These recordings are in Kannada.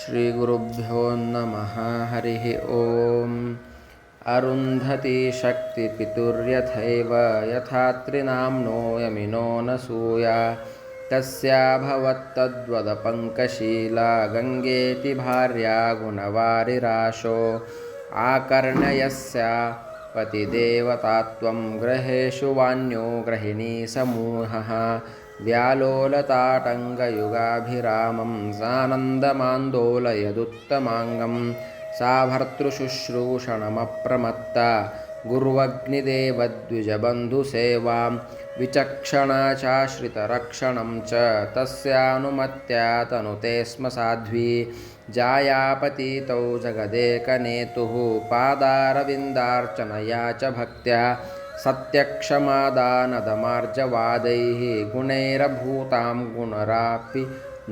श्रीगुरुभ्यो नमः। हरिः ॐ अरुन्धती शक्तिपितुर्यथैव यथा त्रिनाम्नो यमिनो न सूया। तस्या भवत्तद्वदपङ्कशीला गङ्गेति भार्या गुणवारिराशो। आकर्ण्ययस्या पतिदेवतात्वं ग्रहेषु वान्यो गृहिणी समूहः व्यालोलताटङ्गयुगाभिरामं सानन्दमान्दोलयदुत्तमाङ्गं सा भर्तृशुश्रूषणमप्रमत्ता गुर्वग्निदेवद्विजबन्धुसेवां विचक्षणा चाश्रितरक्षणं च तस्यानुमत्या तनुते स्म साध्वी जायापतीतौ जगदेकनेतुः पादारविन्दार्चनया च भक्त्या सत्यक्षमादानदमार्जवादैः गुणैरभूतां गुणरापि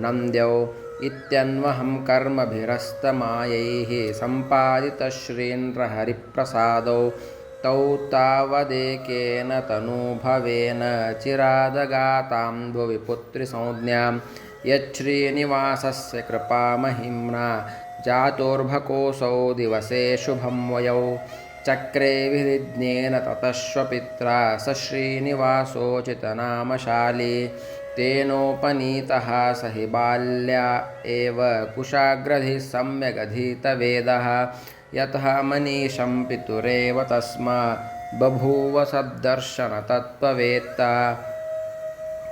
नन्द्यौ इत्यन्वहं कर्मभिरस्तमायैः सम्पादितश्रीन्द्रहरिप्रसादौ तौ तावदेकेन तनूभवेन चिरादगातां भुवि पुत्रिसंज्ञां यच्छ्रीनिवासस्य कृपामहिम्ना जातोर्भकोऽसौ दिवसे शुभं वयौ चक्रे विधिज्ञेन ततश्वपित्रा स श्रीनिवासोचितनामशाली तेनोपनीतः स हि बाल्या एव कुशाग्रधिः सम्यगधीतवेदः। यतः मनीषं पितुरेव तस्मा बभूव सद्दर्शनतत्त्ववेत्ता।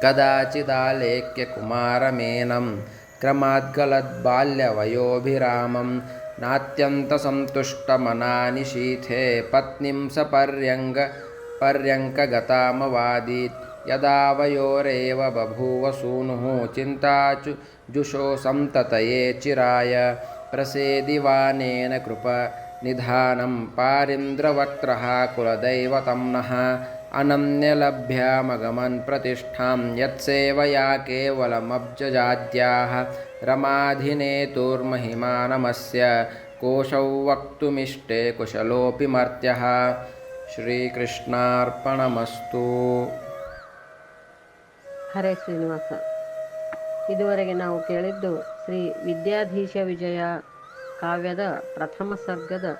कदाचिदालेख्यकुमारमेनं क्रमाद्गलद्बाल्यवयोभिरामं नात्यन्तसन्तुष्टमनानिशीथे पत्नीं सपर्यङ्ग पर्यङ्कगतामवादीत्। यदा वयोरेव बभूव सूनुः चिन्ताचु जुषो सन्ततये चिराय। प्रसेदिवानेन कृपनिधानं पारीन्द्रवक्त्रः कुलदैवतं नः अनन्यलभ्यामगमन् प्रतिष्ठां यत्सेवया केवलमब्जजाद्याः रमाधिनेतुर्महिमानमस्य कोशौ वक्तुमिष्टे कुशलोऽपि मर्त्यः ಶ್ರೀಕೃಷ್ಣಾರ್ಪಣಮಸ್ತು ಹರೇ ಶ್ರೀನಿವಾಸ ಇದುವರೆಗೆ ನಾವು ಕೇಳಿದ್ದು ಶ್ರೀ ವಿದ್ಯಾಧೀಶ ವಿಜಯ ಕಾವ್ಯದ ಪ್ರಥಮ ಸರ್ಗದ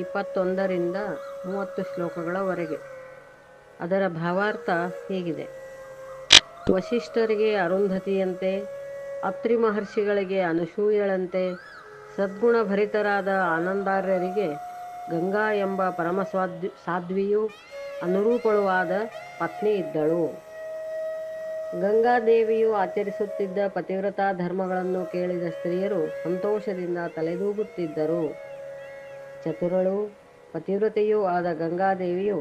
ಇಪ್ಪತ್ತೊಂದರಿಂದ ಮೂವತ್ತು ಶ್ಲೋಕಗಳವರೆಗೆ ಅದರ ಭಾವಾರ್ಥ ಹೀಗಿದೆ ವಶಿಷ್ಠರಿಗೆ ಅರುಂಧತಿಯಂತೆ ಅತ್ರಿ ಮಹರ್ಷಿಗಳಿಗೆ ಅನಸೂಯಳಂತೆ ಸದ್ಗುಣಭರಿತರಾದ ಆನಂದಾರ್ಯರಿಗೆ ಗಂಗಾ ಎಂಬ ಪರಮ ಸಾಧ್ವಿಯೂ ಅನುರೂಪಳೂ ಆದ ಪತ್ನಿ ಇದ್ದಳು. ಗಂಗಾದೇವಿಯು ಆಚರಿಸುತ್ತಿದ್ದ ಪತಿವ್ರತಾ ಧರ್ಮಗಳನ್ನು ಕೇಳಿದ ಸ್ತ್ರೀಯರು ಸಂತೋಷದಿಂದ ತಲೆದೂಗುತ್ತಿದ್ದರು. ಚತುರಳು, ಪತಿವ್ರತೆಯೂ ಆದ ಗಂಗಾದೇವಿಯು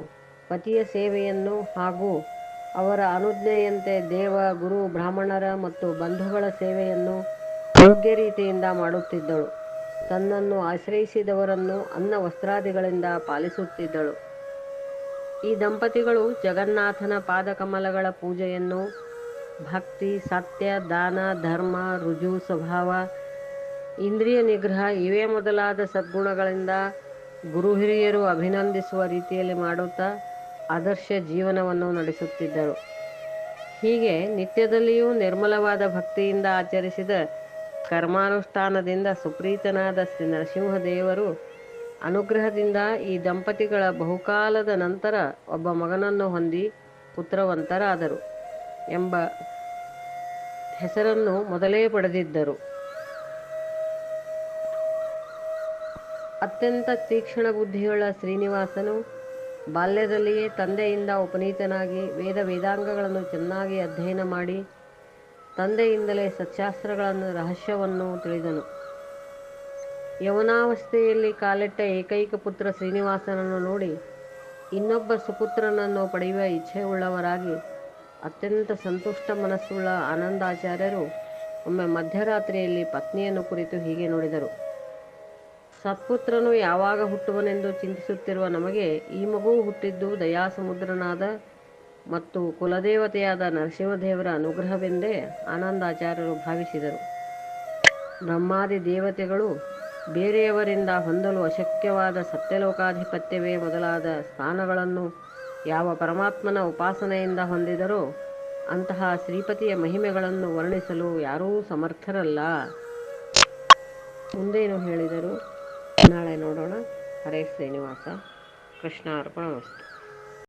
ಪತಿಯ ಸೇವೆಯನ್ನು ಹಾಗೂ ಅವರ ಅನುಜ್ಞೆಯಂತೆ ದೇವ ಗುರು ಬ್ರಾಹ್ಮಣರ ಮತ್ತು ಬಂಧುಗಳ ಸೇವೆಯನ್ನು ಯೋಗ್ಯ ರೀತಿಯಿಂದ ಮಾಡುತ್ತಿದ್ದಳು. ತನ್ನನ್ನು ಆಶ್ರಯಿಸಿದವರನ್ನು ಅನ್ನ ವಸ್ತ್ರಾದಿಗಳಿಂದ ಪಾಲಿಸುತ್ತಿದ್ದಳು. ಈ ದಂಪತಿಗಳು ಜಗನ್ನಾಥನ ಪಾದಕಮಲಗಳ ಪೂಜೆಯನ್ನು ಭಕ್ತಿ ಸತ್ಯ ದಾನ ಧರ್ಮ ರುಜು ಸ್ವಭಾವ ಇಂದ್ರಿಯ ನಿಗ್ರಹ ಇವೇ ಮೊದಲಾದ ಸದ್ಗುಣಗಳಿಂದ ಗುರು ಹಿರಿಯರು ಅಭಿನಂದಿಸುವ ರೀತಿಯಲ್ಲಿ ಮಾಡುತ್ತಾ ಆದರ್ಶ ಜೀವನವನ್ನು ನಡೆಸುತ್ತಿದ್ದರು. ಹೀಗೆ ನಿತ್ಯದಲ್ಲಿಯೂ ನಿರ್ಮಲವಾದ ಭಕ್ತಿಯಿಂದ ಆಚರಿಸಿದ ಕರ್ಮಾನುಷ್ಠಾನದಿಂದ ಸುಪ್ರೀತನಾದ ಶ್ರೀ ನರಸಿಂಹದೇವರು ಅನುಗ್ರಹದಿಂದ ಈ ದಂಪತಿಗಳ ಬಹುಕಾಲದ ನಂತರ ಒಬ್ಬ ಮಗನನ್ನು ಹೊಂದಿ ಪುತ್ರವಂತರಾದರು ಎಂಬ ಹೆಸರನ್ನು ಮೊದಲೇ ಪಡೆದಿದ್ದರು. ಅತ್ಯಂತ ತೀಕ್ಷ್ಣ ಬುದ್ಧಿಯುಳ್ಳ ಶ್ರೀನಿವಾಸನು ಬಾಲ್ಯದಲ್ಲಿಯೇ ತಂದೆಯಿಂದ ಉಪನೀತನಾಗಿ ವೇದ ವೇದಾಂಗಗಳನ್ನು ಚೆನ್ನಾಗಿ ಅಧ್ಯಯನ ಮಾಡಿ ತಂದೆಯಿಂದಲೇ ಸತ್ಶಾಸ್ತ್ರಗಳನ್ನು ರಹಸ್ಯವನ್ನು ತಿಳಿದನು. ಯವನಾವಸ್ಥೆಯಲ್ಲಿ ಕಾಲಿಟ್ಟ ಏಕೈಕ ಪುತ್ರ ಶ್ರೀನಿವಾಸನನ್ನು ನೋಡಿ ಇನ್ನೊಬ್ಬ ಸುಪುತ್ರನನ್ನು ಪಡೆಯುವ ಇಚ್ಛೆಯುಳ್ಳವರಾಗಿ ಅತ್ಯಂತ ಸಂತುಷ್ಟ ಮನಸ್ಸುಳ್ಳ ಆನಂದಾಚಾರ್ಯರು ಒಮ್ಮೆ ಮಧ್ಯರಾತ್ರಿಯಲ್ಲಿ ಪತ್ನಿಯನ್ನು ಕುರಿತು ಹೀಗೆ ನುಡಿದರು. ಸತ್ಪುತ್ರನು ಯಾವಾಗ ಹುಟ್ಟುವನೆಂದು ಚಿಂತಿಸುತ್ತಿರುವ ನಮಗೆ ಈ ಮಗುವು ಹುಟ್ಟಿದ್ದು ದಯಾಸಮುದ್ರನಾದ ಮತ್ತು ಕುಲದೇವತೆಯಾದ ನರಸಿಂಹದೇವರ ಅನುಗ್ರಹವೆಂದೇ ಆನಂದಾಚಾರ್ಯರು ಭಾವಿಸಿದರು. ಬ್ರಹ್ಮಾದಿ ದೇವತೆಗಳು ಬೇರೆಯವರಿಂದ ಹೊಂದಲು ಅಶಕ್ಯವಾದ ಸತ್ಯಲೋಕಾಧಿಪತ್ಯವೇ ಮೊದಲಾದ ಸ್ಥಾನಗಳನ್ನು ಯಾವ ಪರಮಾತ್ಮನ ಉಪಾಸನೆಯಿಂದ ಹೊಂದಿದರೋ ಅಂತಹ ಶ್ರೀಪತಿಯ ಮಹಿಮೆಗಳನ್ನು ವರ್ಣಿಸಲು ಯಾರೂ ಸಮರ್ಥರಲ್ಲ. ಮುಂದೇನು ಹೇಳಿದರು? ನಾಳೆ ನೋಡೋಣ. ಹರೇ ಶ್ರೀನಿವಾಸ. ಕೃಷ್ಣ ಅರ್ಪಣ ವಸ್ತು.